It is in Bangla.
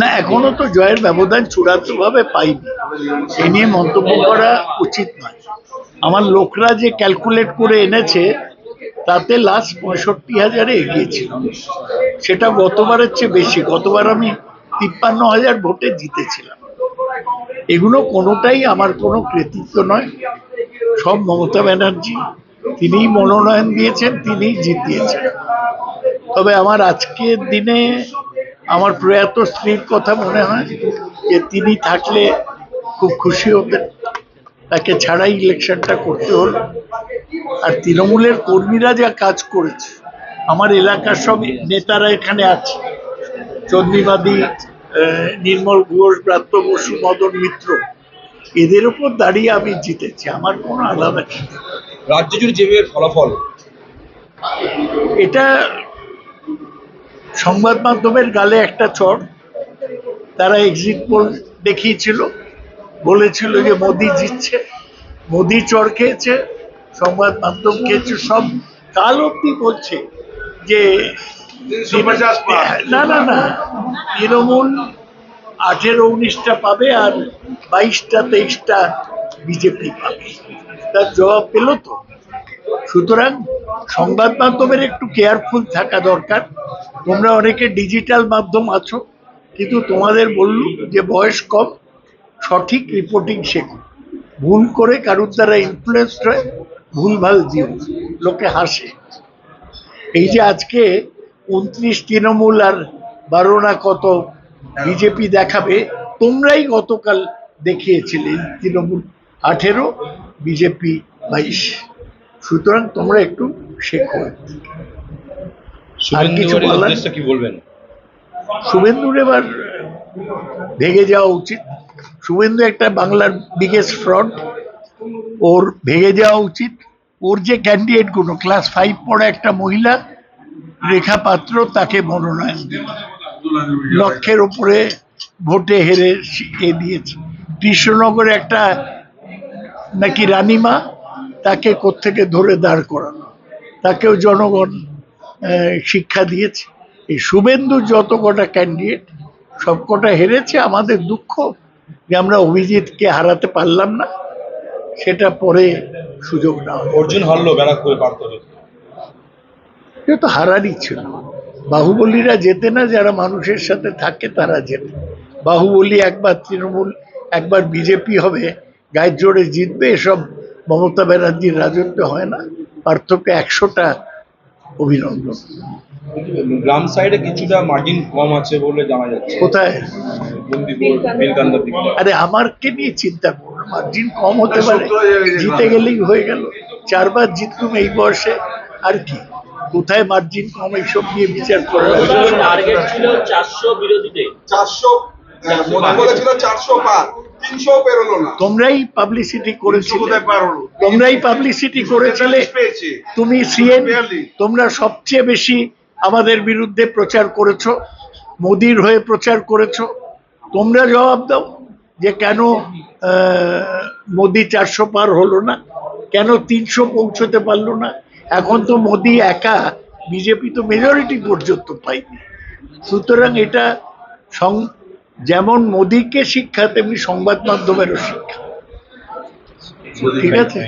না, এখনও তো জয়ের ব্যবধান চূড়ান্ত ভাবে পাইনি। এ নিয়ে মন্তব্য করা উচিত নয়। আমার লোকরা যে ক্যালকুলেট করে এনেছে, তাতে লাস্ট পঁয়ষট্টি হাজারে এগিয়েছিল সেটা গতবারের চেয়ে বেশি। গতবার আমি তিপ্পান্ন হাজার ভোটে জিতেছিলাম। এগুলো কোনোটাই আমার কোনো কৃতিত্ব নয়। সব মমতা ব্যানার্জি, তিনিই মনোনয়ন দিয়েছেন, তিনিই জিতিয়েছেন। তবে আমার আজকের দিনে আমার প্রয়াত স্ত্রীর কথা মনে হয় যে তিনি থাকলে খুব খুশি হতেন। তাকে ছাড়াই ইলেকশনটা করতে হলো। আর তৃণমূলের কর্মীরা যা কাজ করেছে আমার এলাকার সব নেতারা এখানে আছে। চন্দ্রিমাদি আহ, নির্মল ঘোষ ব্রাত্য বসু মদন মিত্র এদের উপর দাঁড়িয়ে আমি জিতেছি আমার কোনো আলাদা রাজ্য জুড়ে যেভাবে ফলাফল? এটা সংবাদ মাধ্যমের গালে একটা চর তারা এক্সিট পোল দেখিয়েছিল বলেছিল যে মোদি জিতছে মোদি চর খেয়েছে সংবাদ মাধ্যম খেয়েছে সব কাল অব্দি বলছে যে না না না তৃণমূল আঠেরো উনিশটা পাবে আর বাইশটা তেইশটা বিজেপি পাবে। তার জবাব পেল তো। সুতরাং সংবাদ মাধ্যমের একটু কেয়ারফুল থাকা দরকার। তোমরা অনেকে ডিজিটাল মাধ্যম আছো, কিন্তু তোমাদের বলল যে বয়স কম, সঠিক রিপোর্টিং শেখো। ভুল করে কারুর দ্বারা ইনফ্লুয়েসড হয়ে, ভুলভাল দিও লোকে হাসে। এই যে আজকে উনত্রিশ তৃণমূল আর বারো না কত বিজেপি দেখাবে, তোমরাই গতকাল দেখিয়েছিলে তৃণমূল। আঠেরো, বিজেপি বাইশ। সুতরাং তোমরা একটু শেখো। শুভেন্দু কি বলবেন? শুভেন্দুর এবার ভেঙে যাওয়া উচিত। শুভেন্দু একটা বাংলার বিগেস্ট ফ্রড ওর ভেঙে যাওয়া উচিত। ওর যে ক্যান্ডিডেটগুলো ক্লাস ফাইভ পড়া একটা মহিলা রেখা পাত্র তাকে মনোনয়ন দিল লক্ষের উপরে ভোটে হেরে এ দিয়েছে। কৃষ্ণনগরে একটা নাকি রানীমা তাকে কোত্থেকে ধরে দাঁড় করানো? তাকেও জনগণ শিক্ষা দিয়েছে। এই শুভেন্দু যত কটা ক্যান্ডিডেট সব কটা হেরেছে। আমাদের দুঃখ যে আমরা অভিজিৎকে হারাতে পারলাম না। সেটা পরে সুযোগ না অর্জুন হারলো ব্যারাকপুরে পার্থ এটা তো হারারই ছিল। বাহুবলীরা জেতে না যারা মানুষের সাথে থাকে তারা জেতে বাহুবলী একবার তৃণমূল একবার বিজেপি হবে গায়ের জোরে জিতবে এসব মমতা ব্যানার্জির রাজত্ব হয় না। পার্থক্য একশোটা অভিনন্দন। গ্রাম সাইডে কিছুটা মার্জিন কম আছে বলে জানা যাচ্ছে। কোথায়? আরে আমারকে নিয়ে চিন্তা করো মার্জিন কম হতে পারে। জিতে গেলেই হয়ে গেল। চারবার জিতলুম এই বয়সে আর কি? কোথায় মার্জিন কম এইসব নিয়ে বিচার করে টার্গেট ছিল চারশো বিরোধীতে চারশো চারশো না তোমরাই পাবলিসিটি করেছিলে। তোমরাই পাবলিসিটি করেছিলে। তুমি সিএন. তোমরা সবচেয়ে বেশি আমাদের বিরুদ্ধে প্রচার করেছ মোদির হয়ে প্রচার করেছ। তোমরা জবাব দাও যে কেন মোদি চারশো পার হলো না? কেন তিনশো পৌঁছতে পারল না? এখন তো মোদি একা বিজেপি তো মেজরিটি পর্যন্ত পাইনি সুতরাং এটা সং- যেমন মোদিকে শিক্ষা তেমনি সংবাদ মাধ্যমেরও শিক্ষা। ঠিক আছে?